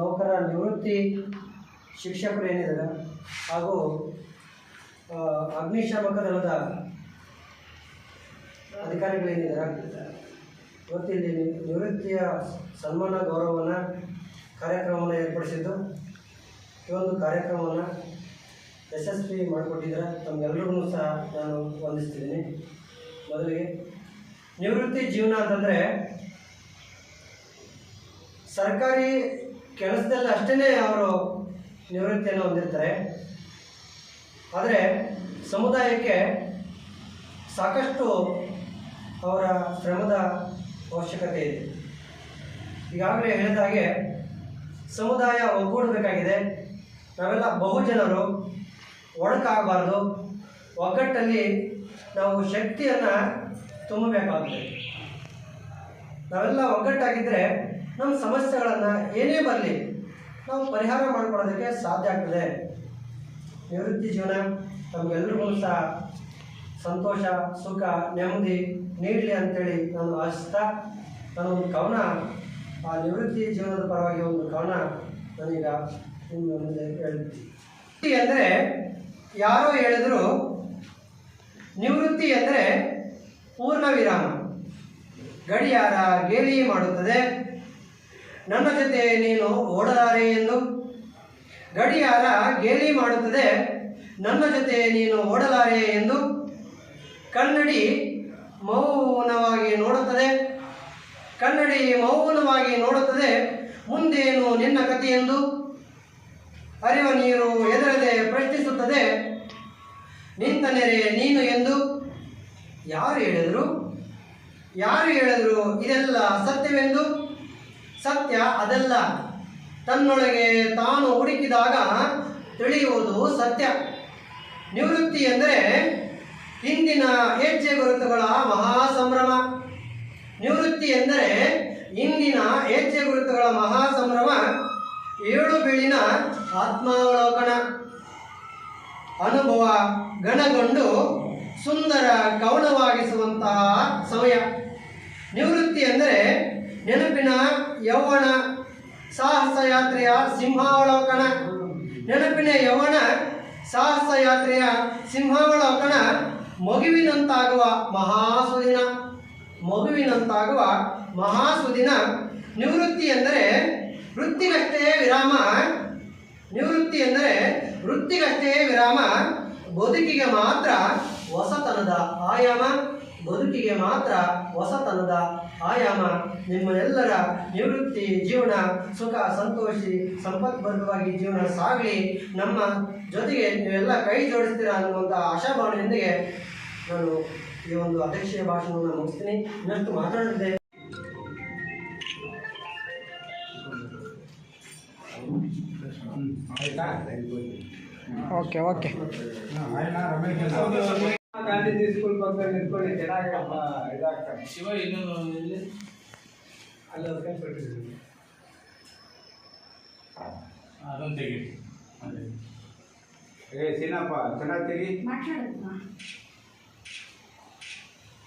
ನೌಕರ ನಿವೃತ್ತಿ ಶಿಕ್ಷಕರು ಏನಿದ್ದಾರೆ ಹಾಗೂ ಅಗ್ನಿಶಾಮಕ ದಳದ ಅಧಿಕಾರಿಗಳೇನಿದ್ದಾರೆ ಇವತ್ತು ಇಲ್ಲಿ ನಿವೃತ್ತಿಯ ಸನ್ಮಾನ ಗೌರವವನ್ನು ಕಾರ್ಯಕ್ರಮವನ್ನು ಏರ್ಪಡಿಸಿದ್ದು, ಈ ಒಂದು ಕಾರ್ಯಕ್ರಮವನ್ನು ಯಶಸ್ವಿ ಮಾಡಿಕೊಟ್ಟಿದ್ದಾರೆ. ತಮ್ಮೆಲ್ಲರಿಗೂ ಸಹ ನಾನು ವಂದಿಸ್ತಿದ್ದೀನಿ. ಮೊದಲಿಗೆ, ನಿವೃತ್ತಿ ಜೀವನ ಅಂತಂದರೆ ಸರ್ಕಾರಿ ಕೆಲಸದಲ್ಲಿ ಅಷ್ಟೇ ಅವರು ನಿವೃತ್ತಿಯನ್ನು ಹೊಂದಿರ್ತಾರೆ. ಆದರೆ ಸಮುದಾಯಕ್ಕೆ ಸಾಕಷ್ಟು ಅವರ ಶ್ರಮದ ಅವಶ್ಯಕತೆ ಇದೆ. ಈಗಾಗಲೇ ಹೇಳಿದ ಹಾಗೆ ಸಮುದಾಯ ಒಗ್ಗೂಡಬೇಕಾಗಿದೆ. ನಾವೆಲ್ಲ ಬಹುಜನರು, ಒಡಕಾಗಬಾರ್ದು. ಒಗ್ಗಟ್ಟಲ್ಲಿ ನಾವು ಶಕ್ತಿಯನ್ನು ತುಂಬಬೇಕಾಗುತ್ತೆ ನಾವೆಲ್ಲ ಒಗ್ಗಟ್ಟಾಗಿದ್ದರೆ ನಮ್ಮ ಸಮಸ್ಯೆಗಳನ್ನು ಏನೇ ಬರಲಿ ನಾವು ಪರಿಹಾರ ಮಾಡಿಕೊಳ್ಳೋದಕ್ಕೆ ಸಾಧ್ಯ ಆಗ್ತದೆ. ನಿವೃತ್ತಿ ಜೀವನ ನಮಗೆಲ್ಲರಿಗೂ ಸಹ ಸಂತೋಷ, ಸುಖ, ನೆಮ್ಮದಿ ನೀಡಲಿ ಅಂತೇಳಿ ನಾನು ಆಶಿಸ್ತಾ ನಾನು ಒಂದು ಕವನ, ಆ ನಿವೃತ್ತಿ ಜೀವನದ ಪರವಾಗಿ ಒಂದು ಕವನ ನಾನೀಗ ನಿಮ್ಮ ಮುಂದೆ ಹೇಳ್ತೀನಿ. ಅಂದರೆ ಯಾರೋ ಹೇಳಿದ್ರು, ನಿವೃತ್ತಿ ಅಂದರೆ ಪೂರ್ಣ ವಿರಾಮ. ಗಡಿಯಾರ ಗೇಲಿ ಮಾಡುತ್ತದೆ. ನನ್ನ ಜೊತೆ ನೀನು ಓಡಲಾರೆ ಎಂದು ಗಡಿಯಾರ ಗೇಲಿ ಮಾಡುತ್ತದೆ. ನನ್ನ ಜೊತೆ ನೀನು ಓಡಲಾರೆ ಎಂದು ಕನ್ನಡಿ ಮೌನವಾಗಿ ನೋಡುತ್ತದೆ. ಕನ್ನಡಿ ಮೌನವಾಗಿ ನೋಡುತ್ತದೆ. ಮುಂದೇನು ನಿನ್ನ ಕಥೆ ಎಂದು ಅರಿವ ನೀರು ಎದರದೆ ಪ್ರಶ್ನಿಸುತ್ತದೆ. ನಿಂತ ನೆರೆ ನೀನು ಎಂದು ಯಾರು ಹೇಳಿದರು? ಯಾರು ಹೇಳಿದರು? ಇದೆಲ್ಲ ಸತ್ಯವೆಂದು ಸತ್ಯ ಅದಲ್ಲ. ತನ್ನೊಳಗೆ ತಾನು ಹುಡುಕಿದಾಗ ತಿಳಿಯುವುದು ಸತ್ಯ. ನಿವೃತ್ತಿ ಎಂದರೆ ಹಿಂದಿನ ಹೆಜ್ಜೆ ಗುರುತುಗಳ ಮಹಾ ಸಂಭ್ರಮ ನಿವೃತ್ತಿ ಎಂದರೆ ಇಂದಿನ ಹೆಜ್ಜೆ ಗುರುತುಗಳ ಮಹಾ ಸಂಭ್ರಮ ಏಳು ಬೀಳಿನ ಆತ್ಮಾವಲೋಕನ. ಅನುಭವ ಗಣಗೊಂಡು ಸುಂದರ ಕವನವಾಗಿಸುವಂತಹ ಸಮಯ. ನಿವೃತ್ತಿ ಎಂದರೆ ಯೌವನ ಸಾಹಸ ಯಾತ್ರೆಯ ಸಿಂಹಾವಲೋಕನ. ನೆನಪಿನ ಯೌವನ ಸಾಹಸ ಯಾತ್ರೆಯ ಸಿಂಹಾವಲೋಕನ ಮಗುವಿನಂತಾಗುವ ಮಹಾಸುದಿನ. ಮಗುವಿನಂತಾಗುವ ಮಹಾಸುದಿನ ನಿವೃತ್ತಿ ಎಂದರೆ ವೃತ್ತಿಗಷ್ಟೇ ವಿರಾಮ. ನಿವೃತ್ತಿ ಎಂದರೆ ವೃತ್ತಿಗಷ್ಟೇ ವಿರಾಮ. ಬದುಕಿಗೆ ಮಾತ್ರ ಹೊಸತನದ ಆಯಾಮ. ಬದುಕಿಗೆ ಮಾತ್ರ ಹೊಸತನದ ಆಯಾಮ ನಿಮ್ಮ ಎಲ್ಲರ ನಿವೃತ್ತಿ ಜೀವನ ಸುಖ ಸಂತೋಷಿ ಸಂಪತ್ಬದ್ಧವಾಗಿ ಜೀವನ ಸಾಗಲಿ. ನಮ್ಮ ಜೊತೆಗೆ ನೀವೆಲ್ಲ ಕೈ ಜೋಡಿಸ್ತೀರಾ ಅನ್ನುವಂಥ ಆಶಾಭಾವನೆಯೊಂದಿಗೆ ನಾನು ಈ ಒಂದು ಅಧ್ಯಕ್ಷೀಯ ಭಾಷಣವನ್ನು ಮುಗಿಸ್ತೀನಿ. ಇನ್ನಷ್ಟು ಮಾತಾಡಿದೆ ಓಕೆ ಓಕೆ. ಗಾಂಧೀಜಿ ಸ್ಕೂಲ್ ಪಕ್ಕದಲ್ಲಿ ನಿಂತ್ಕೊಂಡು ಚೆನ್ನಾಗಿ ಇದಾಗ್ತಾರೆ ಶಿವ ಇನ್ನೊಂದು ಇಲ್ಲಿ ಅಲ್ಲಿ ಅದು ಕೈ ಕೊಟ್ಟಿದ್ದೀನಿ ಅದೊಂದು ತೆಗಿ ಅದೇ ಏ ಸೀನಪ್ಪ ಚೆನ್ನಾಗಿ ತೆಗಿ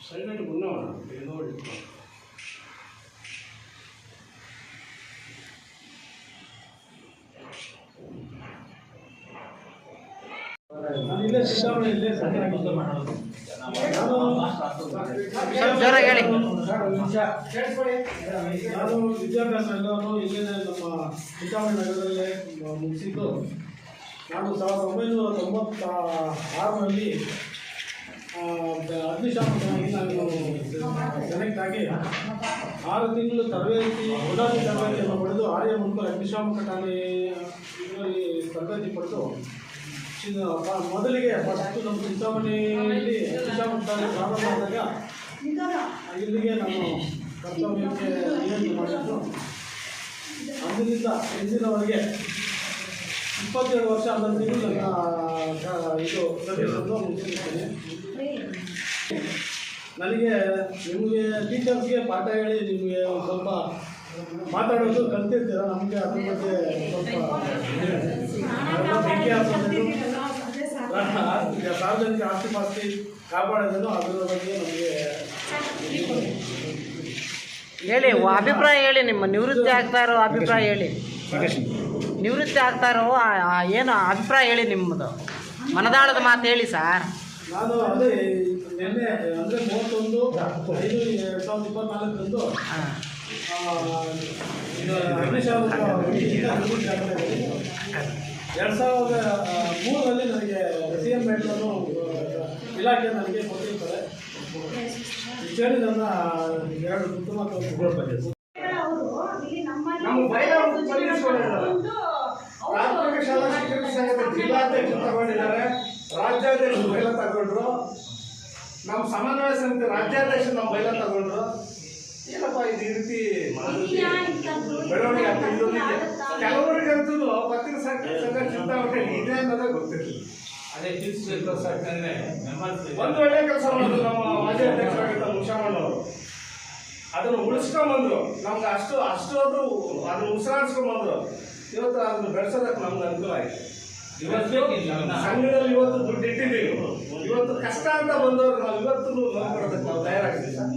ಸೈಲೆಂಟ್ ಗುನ್ನೋಣ ನೋಡಿ ಇಲ್ಲೇ ಸಿಕ್ಕಾಪಟ್ಟೆ ಇಲ್ಲೇ ಜೋರಾಗಿ ಹೇಳಿ. ನಾನು ವಿದ್ಯಾಭ್ಯಾಸ ಎಲ್ಲರೂ ಇಲ್ಲೇ ನಮ್ಮ ಚಿಂತಾಮಣಿ ನಗರದಲ್ಲೇ ಮುಗಿಸಿದ್ದು ನಾನು ಸಾವಿರದ ಒಂಬೈನೂರ ತೊಂಬತ್ತ ಆರರಲ್ಲಿ ಅಗ್ನಿಶಾಮಕನಾಗಿ ನಾನು ಸೆಲೆಕ್ಟ್ ಆಗಿ ಆರು ತಿಂಗಳು ತರಬೇತಿ ಉದಾಸಿ ತರಬೇತಿಯನ್ನು ಪಡೆದು ಆರ್ಯ ಮುನ್ಕರ್ ಅಗ್ನಿಶಾಮಕ ಠಾಣೆ ಇದರಲ್ಲಿ ತರಬೇತಿ ಪಡೆದು ಪ- ಮೊದಲಿಗೆ ಫಸ್ಟ್ ನಮ್ಮ ಚಿಂತಾಮಣಿಯಲ್ಲಿ ಚಿಂತಾಮಣಿ ಪ್ರಾರಂಭ ಆದಾಗ ಇಲ್ಲಿಗೆ ನಾನು ಕರ್ತವ್ಯಕ್ಕೆ ನಿಯೋಜನೆ ಮಾಡಿದ್ದು ಅಂದಿನಿಂದ ಇಂದಿನವರೆಗೆ ಇಪ್ಪತ್ತೇಳು ವರ್ಷ ಹನ್ನೊಂದು ತಿಂಗಳು ನನ್ನ ಇದು ಪ್ರದೇಶವನ್ನು ಮುಗಿಸಿದ್ದೇನೆ. ನನಗೆ ನಿಮಗೆ ಟೀಚರ್ಸ್ಗೆ ಪಾಠ ಹೇಳಿ ನಿಮಗೆ ಒಂದು ಸ್ವಲ್ಪ ಮಾತಾಡೋದು ಕಲ್ತಿರ್ತೀರ? ನಮಗೆ ಅದ್ರ ಬಗ್ಗೆ ಸ್ವಲ್ಪ ಸಾರ್ವಜನಿಕ ಆಸ್ತಿ ಪಾಸ್ತಿ ಕಾಪಾಡೋದೇನು ಅದರ ಬಗ್ಗೆ ನಮಗೆ ಹೇಳಿ ಅಭಿಪ್ರಾಯ ಹೇಳಿ ನಿಮ್ಮ ನಿವೃತ್ತಿ ಆಗ್ತಾ ಇರೋ ಅಭಿಪ್ರಾಯ ಹೇಳಿ. ನಿವೃತ್ತಿ ಆಗ್ತಾ ಇರೋ ಏನು ಅಭಿಪ್ರಾಯ ಹೇಳಿ ನಿಮ್ಮದು. ಮನದಾಳದ ಮಾತು ಹೇಳಿ ಸರ್. ನಾನು ಅದೇ ನಿನ್ನೆ ಅಂದರೆ ಮೂವತ್ತೊಂದು ಐದು ಎರಡು ಸಾವಿರದ ಇಪ್ಪತ್ನಾಲ್ಕರಂದು ಎರಡು ಸಾವಿರದ ಮೂರರಲ್ಲಿ ನನಗೆ ಸಿ ಎಂ ಮೆಟ್ಲನ್ನು ಇಲಾಖೆ ನನಗೆ ಕೊಟ್ಟಿರ್ತಾರೆ ಇಷ್ಟೇಳಿ ನನ್ನ ಎರಡು ಉತ್ತಮ. ಪ್ರಾಥಮಿಕ ಶಾಲಾ ಶಿಕ್ಷಣ ಸಂಘದ ಜಿಲ್ಲಾಧ್ಯಕ್ಷರು ತಗೊಂಡಿದ್ದಾರೆ ರಾಜ್ಯಾಧ್ಯಕ್ಷರು ಬೈಲ ತಗೊಂಡ್ರು ನಮ್ಮ ಸಮನ್ವಯ ಸಮಿತಿ ರಾಜ್ಯಾಧ್ಯಕ್ಷ ನಮ್ಮ ಬೈಲ ತಗೊಂಡ್ರು ಏನಪ್ಪ ಇದು ಈ ರೀತಿ? ಬೆಳವಣಿಗೆ. ಕೆಲವರಿಗಂತೂ ಪತ್ರಿಕೆ ಸಂಘ ಚಿಂತಾಮಣಿ ಇದೆ ಅನ್ನೋದೇ ಗೊತ್ತಿರಲಿಲ್ಲ. ಅದೇ ತಿಳಿಸ್ಬೇಕು ಸಾಕಂದ್ರೆ ಮೆಂಬರ್ಸ್ ಒಂದು ಒಳ್ಳೆ ಕೆಲಸ ಮಾಡಿದ್ರು ನಮ್ಮ ಮಾಜಿ ಅಧ್ಯಕ್ಷರಾಗಿದ್ದ ಮುಷಾಮಣ್ಣವರು ಅದನ್ನು ಉಳಿಸ್ಕೊಂಬಂದ್ರು. ನಮ್ಗೆ ಅಷ್ಟು ಅಷ್ಟು ಅದು ಅದನ್ನು ಉಸಿರಾಡಿಸ್ಕೊಂಡ್ಬಂದ್ರು ಇವತ್ತು ಅದನ್ನು ಬೆಳೆಸೋದಕ್ಕೆ ನಮ್ಗೆ ಅನುಕೂಲ ಆಯ್ತು ಇವತ್ತು ಸಂಘದಲ್ಲಿ ಇವತ್ತು ದುಡ್ಡು ಇಟ್ಟಿದ್ದೀವಿ. ಇವತ್ತು ಕಷ್ಟ ಅಂತ ಬಂದವ್ರು ನಾವು ಇವತ್ತು ಲೋನ್ ಕೊಡೋದಕ್ಕೆ ನಾವು ತಯಾರಾಗಿದ್ದೀವಿ ಸರ್.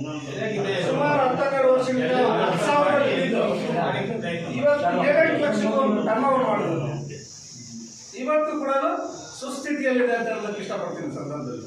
ಇವತ್ತು ಏಳೆಂಟು ಒಂದು ಟರ್ನ್ ಮಾಡಿದ್ರು ಇವತ್ತು ಕೂಡ ಸುಸ್ಥಿತಿಯಲ್ಲಿದೆ ಅಂತ ಹೇಳೋದಕ್ಕೆ ಇಷ್ಟಪಡ್ತೀನಿ ಸಂದರ್ಭದಲ್ಲಿ